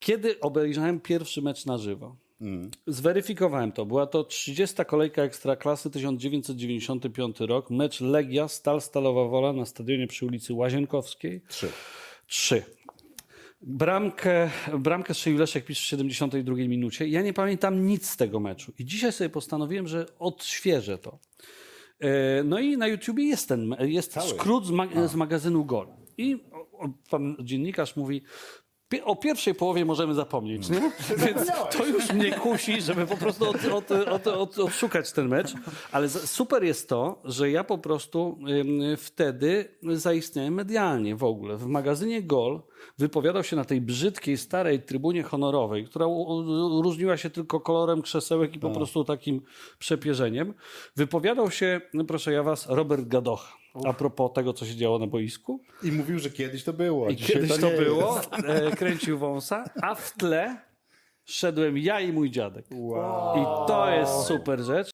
Kiedy obejrzałem pierwszy mecz na żywo, zweryfikowałem to. Była to 30. kolejka Ekstraklasy 1995 rok. Mecz Legia Stal Stalowa Wola na stadionie przy ulicy Łazienkowskiej. Trzy. Trzy. Bramkę, bramkę strzelił Leszek Pisz w 72 minucie. Ja nie pamiętam nic z tego meczu. I dzisiaj sobie postanowiłem, że odświeżę to. E, No i na YouTubie jest ten, jest Cały. skrót z, ma- z magazynu Gol. I pan dziennikarz mówi, "Pie- o pierwszej połowie możemy zapomnieć, nie? Więc to już mnie kusi, żeby po prostu od, od, od, od, odszukać ten mecz. Ale super jest to, że ja po prostu wtedy zaistniałem medialnie w ogóle. W magazynie Gol wypowiadał się na tej brzydkiej, starej trybunie honorowej, która różniła się tylko kolorem krzesełek i po prostu takim przepierzeniem. Wypowiadał się, no proszę ja was, Robert Gadocha. A propos tego, co się działo na boisku. I mówił, że kiedyś to było. I kiedyś to nie było, Jest. e, kręcił wąsa, a w tle szedłem ja i mój dziadek. Wow. I to jest super rzecz.